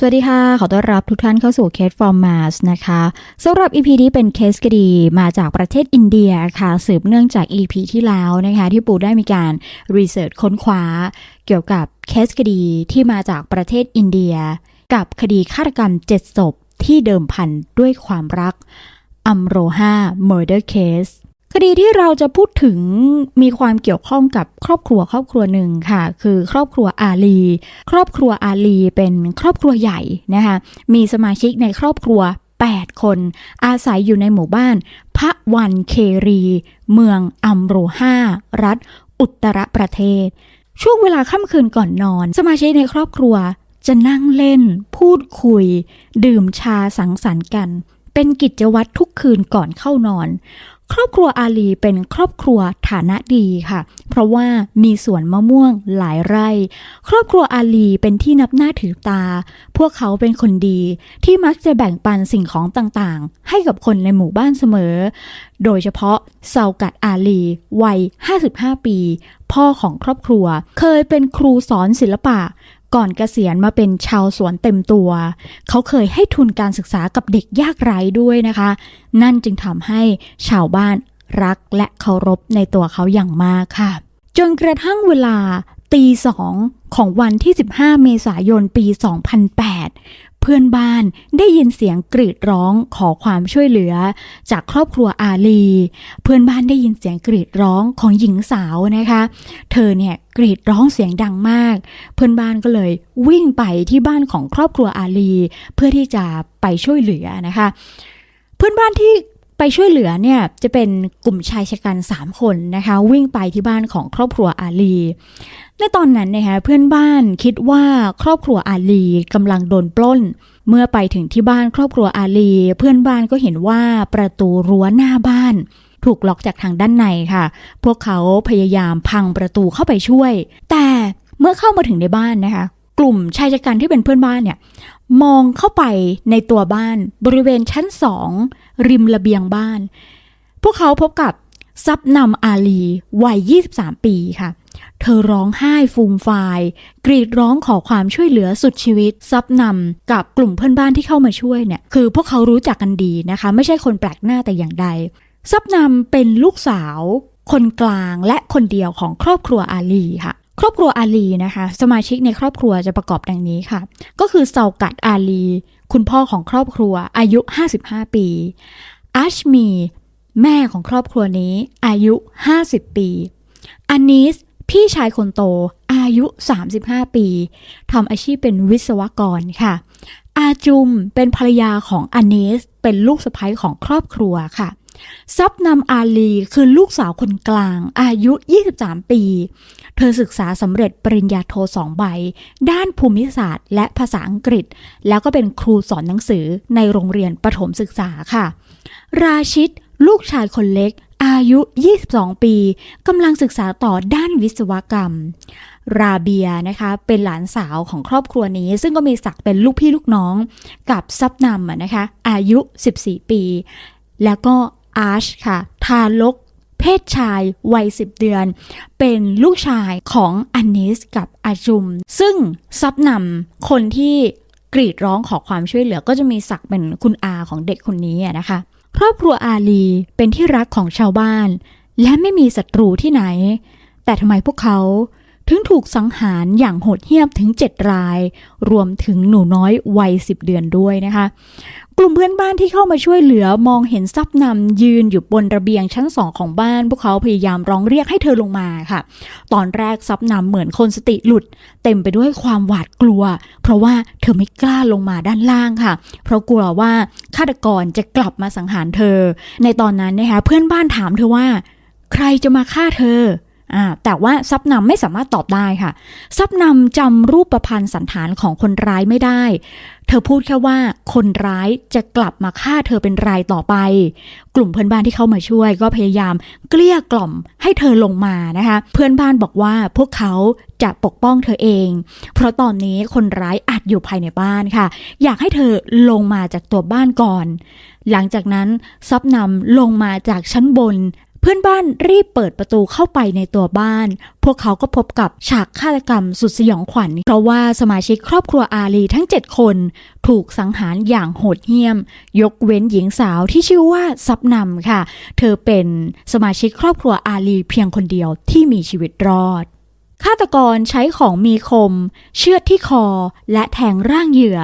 สวัสดีค่ะ ขอต้อนรับทุกท่านเข้าสู่ Case from Mars นะคะสำหรับ EP นี้เป็นเคสคดีมาจากประเทศอินเดียค่ะ สืบเนื่องจาก EP ที่แล้วนะคะ ที่ปูได้มีการรีเสิร์ชค้นคว้า เกี่ยวกับเคสคดีที่มาจากประเทศอินเดีย กับคดีฆาตกรรม 7 ศพที่เดิมพันด้วยความรักอัมโรฮา Murder Case ค คดีที่เราจะพูดถึงมีความเกี่ยวข้องกับครอบครัวครอบครัวหนึ่งค่ะ คือครอบครัวอาลี ครอบครัวอาลีเป็นครอบครัวใหญ่นะคะมีสมาชิกในครอบครัว 8 คน อาศัยอยู่ในหมู่บ้านพระวันเครี เมืองอัมโรฮารัฐ อุตรประเทศ ช่วงเวลาค่ำคืนก่อนนอน สมาชิกในครอบครัวจะนั่งเล่น พูดคุย ดื่มชาสังสรรค์กัน เป็นกิจวัตรทุกคืนก่อนเข้านอน ครอบครัวอาลีเป็นครอบครัวฐานะดีค่ะ เพราะว่ามีสวนมะม่วงหลายไร่ ครอบครัวอาลีเป็นที่นับหน้าถือตา พวกเขาเป็นคนดีที่มักจะแบ่งปันสิ่งของต่างๆ ให้กับคนในหมู่บ้านเสมอ โดยเฉพาะเซากัดอาลีวัย 55 ปี พ่อของครอบครัวเคยเป็นครูสอนศิลปะ ก่อนเกษียณมาเป็นชาวสวนเต็มตัว เขาเคยให้ทุนการศึกษากับเด็กยากไร้ด้วยนะคะ นั่นจึงทำให้ชาวบ้านรักและเคารพในตัวเขาอย่างมากค่ะ จนกระทั่งเวลาตีสองของวันที่ 15 เมษายนปี 2008 เพื่อนบ้านได้ยินเสียงกรีดร้องขอความช่วยเหลือ จากครอบครัวอาลี เพื่อนบ้านได้ยินเสียงกรีดร้องของหญิงสาวนะคะ เธอเนี่ยกรีดร้องเสียงดังมาก เพื่อนบ้านก็เลยวิ่งไปที่บ้านของครอบครัวอาลี เพื่อที่จะไปช่วยเหลือนะคะ เพื่อนบ้านที่ ไปช่วยเหลือเนี่ยจะเป็นกลุ่มชายชะกัน 3 คนนะคะ วิ่งไปที่บ้านของครอบครัวอาลี ในตอนนั้นนะคะเพื่อนบ้านคิดว่าครอบครัวอาลีกำลังโดนปล้น เมื่อไปถึงที่บ้านครอบครัวอาลี เพื่อนบ้านก็เห็นว่าประตูรั้วหน้าบ้าน ถูกล็อกจากทางด้านในค่ะ พวกเขาพยายามพังประตูเข้าไปช่วย แต่เมื่อเข้ามาถึงในบ้านนะคะ กลุ่มชายชะกันที่เป็นเพื่อนบ้านเนี่ยมองเข้าไปในตัวบ้านบริเวณชั้นสอง ริมระเบียงบ้าน พวกเขาพบกับซับนำอาลีวัย 23 ปีค่ะ เธอร้องไห้ฟูมฟายกรีดร้องขอความช่วยเหลือสุดชีวิต ซับนำกับกลุ่มเพื่อนบ้านที่เข้ามาช่วยเนี่ย คือพวกเขารู้จักกันดีนะคะ ไม่ใช่คนแปลกหน้าแต่อย่างใด ซับนำเป็นลูกสาว คนกลางและคนเดียวของครอบครัวอาลีค่ะ ครอบครัวอาลีนะคะ สมาชิกในครอบครัวจะประกอบดังนี้ค่ะ ก็คือเซากัดอาลี คุณพ่อของครอบครัวอายุ 55 ปีอัชมี แม่ของครอบครัวนี้ อายุ 50 ปีอานิสพี่ชายคนโตอายุ 35 ปีทำอาชีพเป็นวิศวกรค่ะ อาจุมเป็นภรรยาของอานิสเป็นลูกสะใภ้ของครอบครัวค่ะ ซับนำอาลีคือลูกสาวคนกลาง อายุ 23 ปี เธอศึกษาสำเร็จปริญญาโทสองใบ ด้านภูมิศาสตร์และภาษาอังกฤษ แล้วก็เป็นครูสอนหนังสือในโรงเรียนประถมศึกษาค่ะ ราชิต ลูกชายคนเล็ก อายุ 22 ปีกำลังศึกษาต่อด้านวิศวกรรม ราเบียนะคะเป็นหลานสาวของครอบครัวนี้ ซึ่งก็มีศักดิ์เป็นลูกพี่ลูกน้องกับซับนำนะคะอายุ 14 ปี แล้วก็ อาร์ชค่ะทารกเพศชายวัย 10 เดือน เป็นลูกชายของอันนิสกับอาจุม ซึ่งซับนำคนที่กรีดร้องขอความช่วยเหลือก็จะมีศักดิ์เป็นคุณอาของเด็กคนนี้นะคะ ครอบครัวอาลีเป็นที่รักของชาวบ้าน และไม่มีศัตรูที่ไหน แต่ทำไมพวกเขาถึงถูกสังหารอย่างโหดเหี้ยมถึง 7 ราย รวมถึงหนูน้อยวัย 10 เดือนด้วยนะคะ กลุ่มเพื่อนบ้านที่เข้ามาช่วยเหลือมองเห็นซับนำยืนอยู่บนระเบียงชั้นสองของบ้าน พวกเขาพยายามร้องเรียกให้เธอลงมาค่ะ ตอนแรกซับนำเหมือนคนสติหลุด เต็มไปด้วยความหวาดกลัว เพราะว่าเธอไม่กล้าลงมาด้านล่างค่ะ เพราะกลัวว่าฆาตกรจะกลับมาสังหารเธอ ในตอนนั้นนะคะเพื่อนบ้านถามเธอว่า ใครจะมาฆ่าเธอ แต่ว่าซับนำไม่สามารถตอบได้ค่ะซับนำจำรูปประพันธ์สันฐานของคนร้ายไม่ได้ เธอพูดแค่ว่าคนร้ายจะกลับมาฆ่าเธอเป็นรายต่อไป กลุ่มเพื่อนบ้านที่เข้ามาช่วย ก็พยายามเกลี้ยกล่อมให้เธอลงมานะคะ เพื่อนบ้านบอกว่าพวกเขาจะปกป้องเธอเอง เพราะตอนนี้คนร้ายอัดอยู่ภายในบ้านค่ะ อยากให้เธอลงมาจากตัวบ้านก่อน หลังจากนั้นซับนำลงมาจากชั้นบน พื่อนบ้านรีบเปิดประตูเข้าไปในตัวบ้าน พวกเขาก็พบกับฉากฆาตกรรมสุดสยองขวัญ เพราะว่าสมาชิกครอบครัวอาลีทั้ง 7 คน ถูกสังหารอย่างโหดเหี้ยม ยกเว้นหญิงสาวที่ชื่อว่าซับนำค่ะ เธอเป็นสมาชิกครอบครัวอาลีเพียงคนเดียวที่มีชีวิตรอดฆาตกรใช้ของมีคม เชือดที่คอและแทงร่างเหยื่อ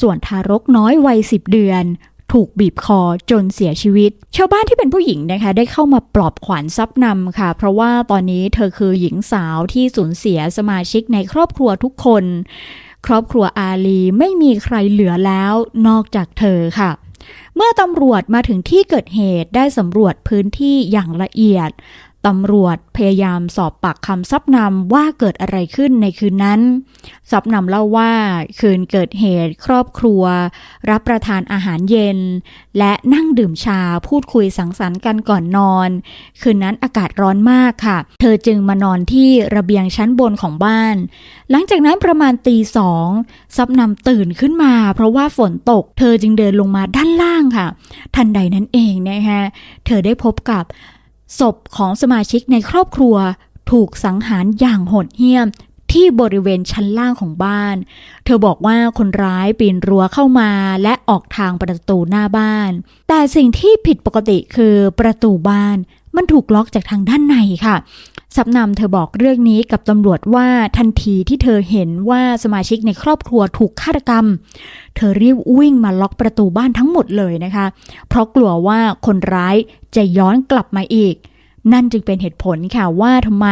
ส่วนทารกน้อยวัยสิบเดือน ถูกบีบคอจนเสียชีวิต ชาวบ้านที่เป็นผู้หญิงนะคะได้เข้ามาปลอบขวัญซับนำค่ะ เพราะว่าตอนนี้เธอคือหญิงสาวที่สูญเสียสมาชิกในครอบครัวทุกคน ครอบครัวอาลีไม่มีใครเหลือแล้วนอกจากเธอค่ะเมื่อตำรวจมาถึงที่เกิดเหตุได้สำรวจพื้นที่อย่างละเอียด ตำรวจพยายามสอบปากคำซับนำว่าเกิดอะไรขึ้นในคืนนั้นซับนำเล่าว่าคืนเกิดเหตุครอบครัว รับประทานอาหารเย็น และนั่งดื่มชาพูดคุยสังสรรค์กันก่อนนอน คืนนั้นอากาศร้อนมากค่ะ เธอจึงมานอนที่ระเบียงชั้นบนของบ้าน หลังจากนั้นประมาณตีสองซับนำตื่นขึ้นมา เพราะว่าฝนตก เธอจึงเดินลงมาด้านล่างค่ะ ทันใดนั้นเองนะคะเธอได้พบกับ ศพของสมาชิกในครอบครัวถูกสังหารอย่างโหดเหี้ยมที่บริเวณชั้นล่างของบ้าน เธอบอกว่าคนร้ายปีนรั้วเข้ามาและออกทางประตูหน้าบ้าน แต่สิ่งที่ผิดปกติคือประตูบ้านมันถูกล็อกจากทางด้านในค่ะ สับนำเธอบอกเรื่องนี้กับตำรวจว่าทันทีที่เธอเห็นว่าสมาชิกในครอบครัวถูกฆาตกรรม เธอรีบวิ่งมาล็อกประตูบ้านทั้งหมดเลยนะคะ เพราะกลัวว่าคนร้ายจะย้อนกลับมาอีก นั่นจึงเป็นเหตุผลค่ะว่าทำไม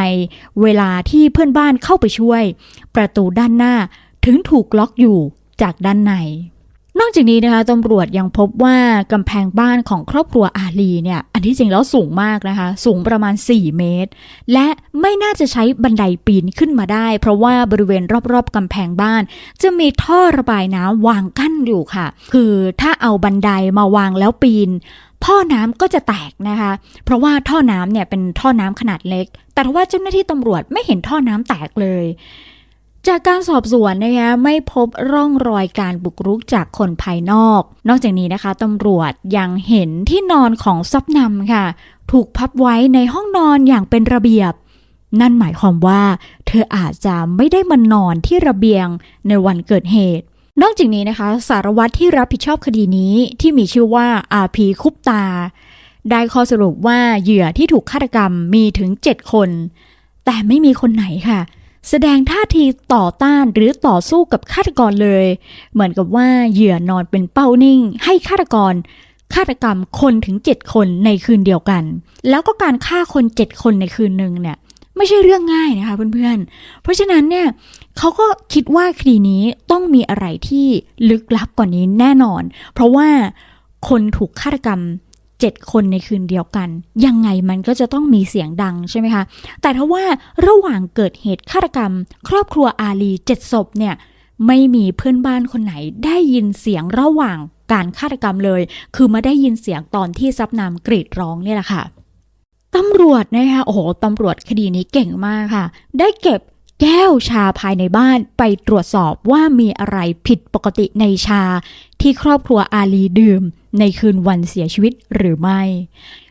เวลาที่เพื่อนบ้านเข้าไปช่วย ประตูด้านหน้าถึงถูกล็อกอยู่จากด้านใน นอกจากนี้นะคะตำรวจยังพบว่ากำแพงบ้านของครอบครัวอาลีเนี่ย อันที่จริงแล้วสูงมากนะคะ สูงประมาณ 4 เมตร และไม่น่าจะใช้บันไดปีนขึ้นมาได้ เพราะว่าบริเวณรอบๆกำแพงบ้าน จะมีท่อระบายน้ำวางกั้นอยู่ค่ะ คือถ้าเอาบันไดมาวางแล้วปีนท่อน้ำก็จะแตกนะคะ เพราะว่าท่อน้ำเนี่ยเป็นท่อน้ำขนาดเล็ก แต่ว่าเจ้าหน้าที่ตำรวจไม่เห็นท่อน้ำแตกเลย จากการสอบสวนนะคะไม่พบร่องรอยการบุกรุกจากคนภายนอก นอกจากนี้นะคะตำรวจยังเห็นที่นอนของซับนำค่ะ ถูกพับไว้ในห้องนอนอย่างเป็นระเบียบ นั่นหมายความว่า เธออาจจะไม่ได้มานอนที่ระเบียงในวันเกิดเหตุ นอกจากนี้นะคะ สารวัตรที่รับผิดชอบคดีนี้ที่มีชื่อว่าอาพีคุปตา ได้ข้อสรุปว่าเหยื่อที่ถูกฆาตกรรมมีถึง 7 คน แต่ไม่มีคนไหนค่ะ แสดงท่าทีต่อต้านหรือต่อสู้กับฆาตกรเลย เหมือนกับว่าเหยื่อนอนเป็นเป้านิ่ง ให้ฆาตกรฆาตกรรมคนถึง 7 คนในคืนเดียวกัน แล้วก็การฆ่าคน 7 คนในคืนหนึ่งเนี่ยไม่ใช่เรื่องง่ายนะคะเพื่อนๆ เพราะฉะนั้นเนี่ยเขาก็คิดว่าคดีนี้ต้องมีอะไรที่ลึกลับกว่านี้แน่นอน เพราะว่าคนถูกฆาตกรรม 7 คนในคืนเดียวกัน ยังไงมันก็จะต้องมีเสียงดังใช่ไหมคะ แต่ถ้าว่าระหว่างเกิดเหตุฆาตกรรม ครอบครัวอาลีเจ็ดศพเนี่ยไม่มีเพื่อนบ้านคนไหนได้ยินเสียงระหว่างการฆาตกรรมเลย คือมาได้ยินเสียงตอนที่ซับนามกรีดร้องเนี่ยแหละค่ะตำรวจนะคะโอ้โหตำรวจคดีนี้เก่งมากค่ะ ได้เก็บแก้วชาภายในบ้านไปตรวจสอบว่ามีอะไรผิดปกติในชาที่ครอบครัวอาลีดื่ม ในคืนวันเสียชีวิตหรือไม่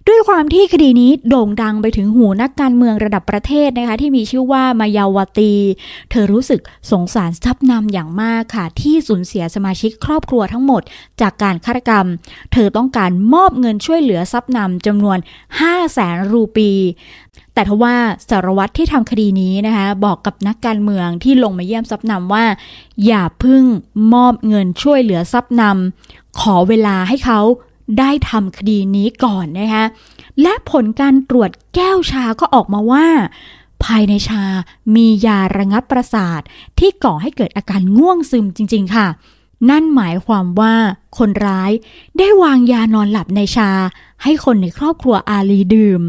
ด้วยความที่คดีนี้โด่งดังไปถึงหูนักการเมืองระดับประเทศนะคะที่มีชื่อว่ามายาวตี เธอรู้สึกสงสารซับนำอย่างมากค่ะ ที่สูญเสียสมาชิกครอบครัวทั้งหมด จากการฆาตกรรม เธอต้องการมอบเงินช่วยเหลือซับนำจำนวน5 0 0แสนรูปีแต่ทว่าสารวัตรที่ทำคดีนี้นะคะบอกกับนักการเมืองที่ลงมาเยี่ยมซับนำว่า อย่าพึ่งมอบเงินช่วยเหลือซับนำขอเวลาให้เขา ได้ทำคดีนี้ก่อนนะคะและผลการตรวจแก้วชาก็ออกมาว่า ภายในชามียาระงับประสาทที่ก่อให้เกิดอาการง่วงซึมจริง ๆ ค่ะ นั่นหมายความว่าคนร้ายได้วางยานอนหลับในชา ให้คนในครอบครัวอาลีดื่ม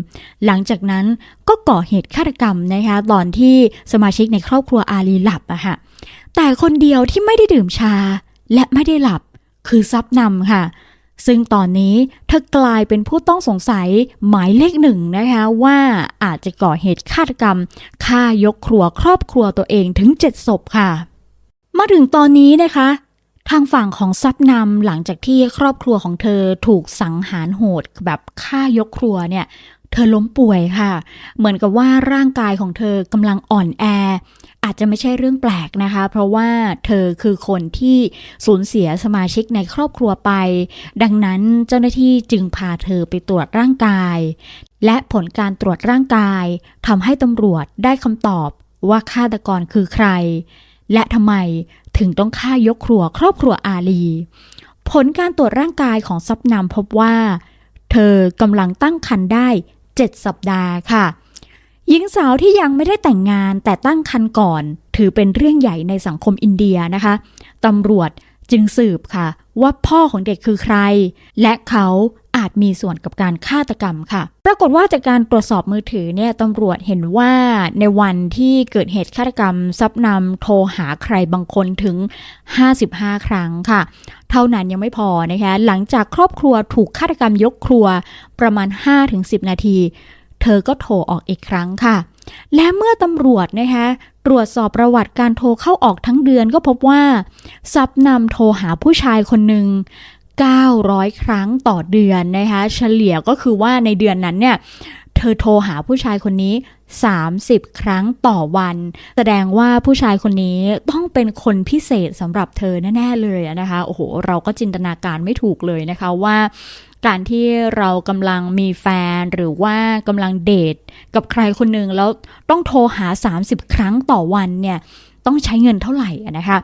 หลังจากนั้นก็ก่อเหตุฆาตกรรมนะคะตอนที่สมาชิกในครอบครัวอาลีหลับอะค่ะแต่คนเดียวที่ไม่ได้ดื่มชาและไม่ได้หลับคือซับนำค่ะ ซึ่งตอนนี้เธอกลายเป็นผู้ต้องสงสัยหมายเลขหนึ่งนะคะว่าอาจจะก่อเหตุฆาตกรรมฆ่ายกครัวครอบครัวตัวเองถึงเจ็ดศพค่ะ มาถึงตอนนี้นะคะ ทางฝั่งของซับนำหลังจากที่ครอบครัวของเธอถูกสังหารโหดแบบฆ่ายกครัวเนี่ยเธเธอล้มป่วยค่ะ เหมือนกับว่าร่างกายของเธอกำลังอ่อนแอ อาจจะไม่ใช่เรื่องแปลกนะคะ เพราะว่าเธอคือคนที่สูญเสียสมาชิกในครอบครัวไป ดังนั้นเจ้าหน้าที่จึงพาเธอไปตรวจร่างกาย และผลการตรวจร่างกายทำให้ตำรวจได้คำตอบว่าฆาตกรคือใคร และทำไมถึงต้องฆ่ายกครัวครอบครัวอาลี ผลการตรวจร่างกายของซับนำพบว่า เธอกำลังตั้งครรภ์ได้ 7 สัปดาห์ค่ะ หญิงสาวที่ยังไม่ได้แต่งงานแต่ตั้งครรภ์ก่อน ถือเป็นเรื่องใหญ่ในสังคมอินเดียนะคะตำรวจจึงสืบค่ะ ว่าพ่อของเด็กคือใคร และเขาอาจมีส่วนกับการฆาตกรรมค่ะ ปรากฏว่าจากการตรวจสอบมือถือเนี่ยตำรวจเห็นว่าในวันที่เกิดเหตุฆาตกรรม ซับนำโทรหาใครบางคนถึง 55 ครั้งค่ะ เท่านั้นยังไม่พอนะคะ หลังจากครอบครัวถูกฆาตกรรมยกครัวประมาณ 5-10 นาที เธอก็โทรออกอีกครั้งค่ะ และเมื่อตำรวจนะคะตรวจสอบประวัติการโทรเข้าออกทั้งเดือนก็พบว่าซับนำโทรหาผู้ชายคนหนึ่ง900 ครั้งต่อเดือนนะคะ เฉลี่ยก็คือว่าในเดือนนั้นเนี่ย อโทรหาผู้ชายคนนี้ 30 ครั้งต่อวัน แสดงว่าผู้ชายคนนี้ต้องเป็นคนพิเศษสำหรับเธอแน่ ๆ เลยนะคะโอ้โห เราก็จินตนาการไม่ถูกเลยนะคะว่าการที่เรากำลังมีแฟนหรือว่ากำลังเดทกับใครคนหนึ่งแล้วต้องโทรหา 30 ครั้งต่อวันเนี่ย ต้องใช้เงินเท่าไหร่นะคะ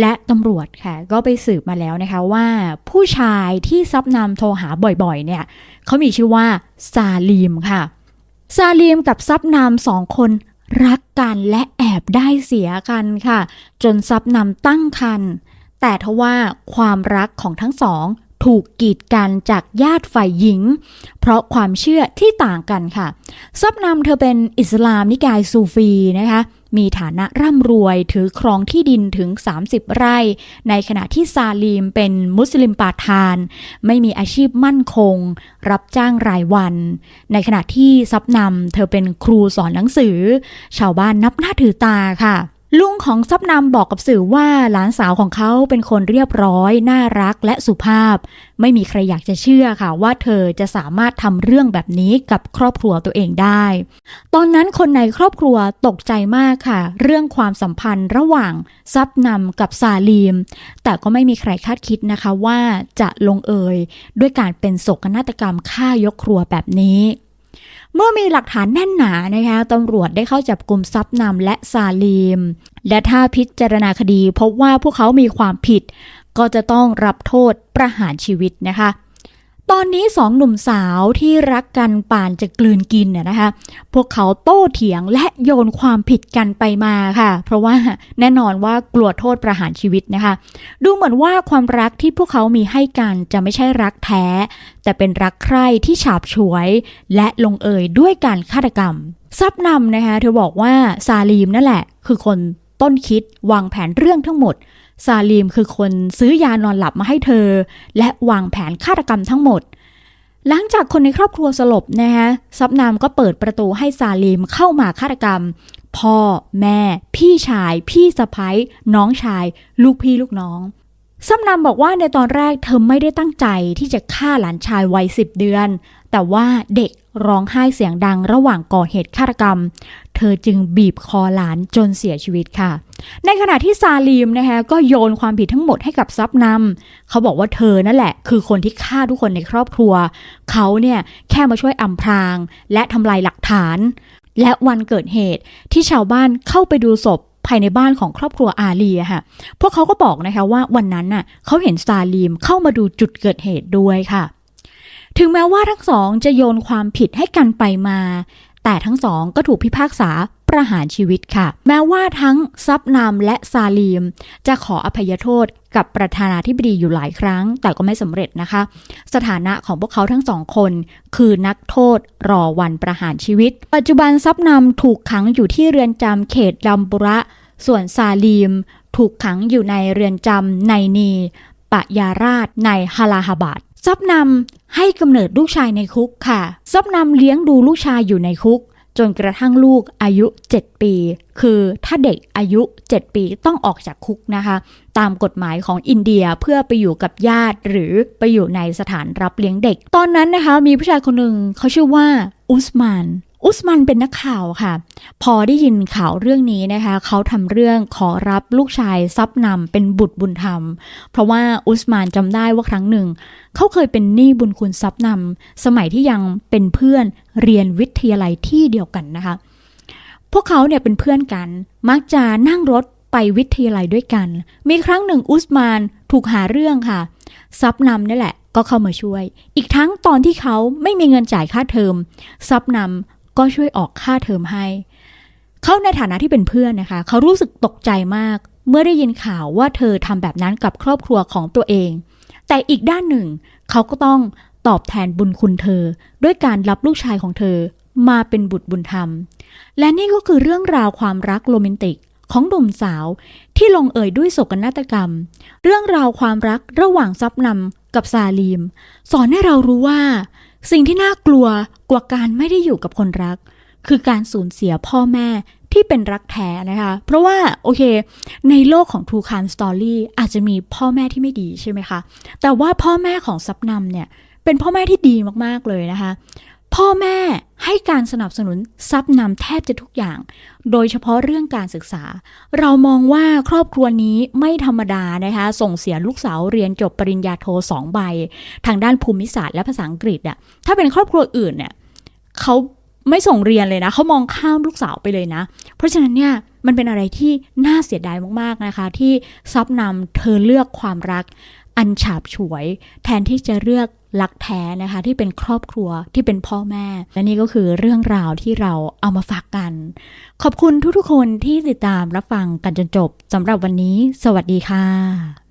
และตำรวจค่ะก็ไปสืบมาแล้วนะคะว่าผู้ชายที่ซับนำโทรหาบ่อยๆ เนี่ยเขามีชื่อว่าซาลีมค่ะ ซาลีมกับซับนำสองคนรักกันและแอบได้เสียกันค่ะ จนซับนำตั้งคัน แต่ทว่าความรักของทั้งสองถูกกีดกันจากญาติฝ่ายหญิง เพราะความเชื่อที่ต่างกันค่ะ ซับนำเธอเป็นอิสลามนิกายซูฟีนะคะ มีฐานะร่ำรวยถือครองที่ดินถึง 30 ไร่ ในขณะที่ซาลีมเป็นมุสลิมปาทาน ไม่มีอาชีพมั่นคง รับจ้างรายวัน ในขณะที่ซับนำเธอเป็นครูสอนหนังสือ ชาวบ้านนับหน้าถือตาค่ะ ลุงของซับนำบอกกับสื่อว่าหลานสาวของเขาเป็นคนเรียบร้อย น่ารักและสุภาพ ไม่มีใครอยากจะเชื่อค่ะ ว่าเธอจะสามารถทำเรื่องแบบนี้กับครอบครัวตัวเองได้ ตอนนั้นคนในครอบครัวตกใจมากค่ะ เรื่องความสัมพันธ์ระหว่างซับนำกับซาลีม แต่ก็ไม่มีใครคาดคิดนะคะว่าจะลงเอยด้วยการเป็นโศกนาฏกรรมฆ่ายกครัวแบบนี้ เมื่อมีหลักฐานแน่นหนานะคะตำรวจได้เข้าจับกลุ่มซับนำและซาลีม และถ้าพิจารณาคดีพบว่าพวกเขามีความผิด ก็จะต้องรับโทษประหารชีวิตนะคะ ตอนนี้สองหนุ่มสาวที่รักกันป่านจะกลืนกินเนี่ยนะคะ พวกเขาโต้เถียงและโยนความผิดกันไปมาค่ะ เพราะว่าแน่นอนว่ากลัวโทษประหารชีวิตนะคะ ดูเหมือนว่าความรักที่พวกเขามีให้กันจะไม่ใช่รักแท้ แต่เป็นรักใคร่ที่ฉาบฉวย และลงเอยด้วยการฆาตกรรม ซับนำนะคะ เธอบอกว่าซาลีมนั่นแหละ คือคนต้นคิดวางแผนเรื่องทั้งหมด ซาลีมคือคนซื้อยานอนหลับมาให้เธอ และวางแผนฆาตกรรมทั้งหมด หลังจากคนในครอบครัวสลบนะคะซับนามก็เปิดประตูให้ซาลีมเข้ามาฆาตกรรม พ่อ แม่ พี่ชาย พี่สะพ้ยน้องชาย ลูกพี่ลูกน้อง ซับนำบอกว่าในตอนแรกเธอไม่ได้ตั้งใจที่จะฆ่าหลานชายวัยสิบเดือน แต่ว่าเด็กร้องไห้เสียงดังระหว่างก่อเหตุฆาตกรรม เธอจึงบีบคอหลานจนเสียชีวิตค่ะ ในขณะที่ซาลีมนะคะก็โยนความผิดทั้งหมดให้กับซับนำเขาบอกว่าเธอนั่นแหละ คือคนที่ฆ่าทุกคนในครอบครัว เขาเนี่ยแค่มาช่วยอำพราง และทำลายหลักฐาน และวันเกิดเหตุที่ชาวบ้านเข้าไปดูศพ ภายในบ้านของครอบครัวอาลีค่ะ พวกเขาก็บอกนะคะว่าวันนั้นน่ะเขาเห็นซาลีมเข้ามาดูจุดเกิดเหตุด้วยค่ะ ถึงแม้ว่าทั้งสองจะโยนความผิดให้กันไปมา แต่ทั้งสองก็ถูกพิพากษา ประหารชีวิตค่ะ แม้ว่าทั้งซับนามและซาลีม จะขออภัยโทษกับประธานาธิบดีอยู่หลายครั้ง แต่ก็ไม่สำเร็จนะคะ สถานะของพวกเขาทั้งสองคน คือนักโทษรอวันประหารชีวิต ปัจจุบันซับนำถูกขังอยู่ที่เรือนจำเขตลัมบุระ ส่วนซาลีม ถูกขังอยู่ในเรือนจำในนีปะยาราชในฮาลาฮาบาดซับนำให้กำเนิดลูกชายในคุกค่ะซับนำเลี้ยงดูลูกชายอยู่ในคุก จนกระทั่งลูกอายุ 7 ปี คือถ้าเด็กอายุ 7 ปีต้องออกจากคุกนะคะ ตามกฎหมายของอินเดียเพื่อไปอยู่กับญาติหรือไปอยู่ในสถานรับเลี้ยงเด็ก ตอนนั้นนะคะมีผู้ชายคนหนึ่งเขาชื่อว่าอุสมาน อุสมันเป็นนักข่าวค่ะ พอได้ยินข่าวเรื่องนี้นะคะเขาทำเรื่องขอรับลูกชายซับนำเป็นบุตรบุญธรรม เพราะว่าอุสมานจำได้ว่าครั้งหนึ่ง เขาเคยเป็นหนี้บุญคุณซับนำสมัยที่ยังเป็นเพื่อนเรียนวิทยาลัยที่เดียวกันนะคะ พวกเขาเนี่ยเป็นเพื่อนกัน มักจะนั่งรถไปวิทยาลัยด้วยกัน มีครั้งหนึ่งอุสมานถูกหาเรื่องค่ะซับนำนี่แหละก็เข้ามาช่วย อีกทั้งตอนที่เขาไม่มีเงินจ่ายค่าเทอมซับนำ ก็ช่วยออกค่าเทอมให้ เขาในฐานะที่เป็นเพื่อนนะคะ เขารู้สึกตกใจมาก เมื่อได้ยินข่าวว่าเธอทำแบบนั้นกับครอบครัวของตัวเอง แต่อีกด้านหนึ่ง เขาก็ต้องตอบแทนบุญคุณเธอ ด้วยการรับลูกชายของเธอมาเป็นบุตรบุญธรรม และนี่ก็คือเรื่องราวความรักโรแมนติกของหนุ่มสาวที่ลงเอยด้วยโศกนาฏกรรม เรื่องราวความรักระหว่างซับนำกับซาลีม สอนให้เรารู้ว่า สิ่งที่น่ากลัวกว่าการไม่ได้อยู่กับคนรัก คือการสูญเสียพ่อแม่ที่เป็นรักแท้นะคะ เพราะว่าโอเค ในโลกของ True Crime Story อาจจะมีพ่อแม่ที่ไม่ดีใช่ไหมคะ แต่ว่าพ่อแม่ของซับนำเนี่ยเป็นพ่อแม่ที่ดีมากๆเลยนะคะ พ่อแม่ให้การสนับสนุนซับนำแทบจะทุกอย่าง โดยเฉพาะเรื่องการศึกษา เรามองว่าครอบครัวนี้ไม่ธรรมดานะคะ ส่งเสียลูกสาวเรียนจบปริญญาโทสองใบ ทางด้านภูมิศาสตร์และภาษาอังกฤษอะถ้าเป็นครอบครัวอื่นเนี่ยเขาไม่ส่งเรียนเลยนะเขามองข้ามลูกสาวไปเลยนะ เพราะฉะนั้นเนี่ยมันเป็นอะไรที่น่าเสียดายมากๆนะคะ ที่ซับนำเธอเลือกความรัก อันฉาบฉวย แทนที่จะเลือกรักแท้นะคะที่เป็นครอบครัวที่เป็นพ่อแม่ และนี่ก็คือเรื่องราวที่เราเอามาฝากกัน ขอบคุณทุกๆคนที่ติดตามรับฟังกันจนจบสำหรับวันนี้ สวัสดีค่ะ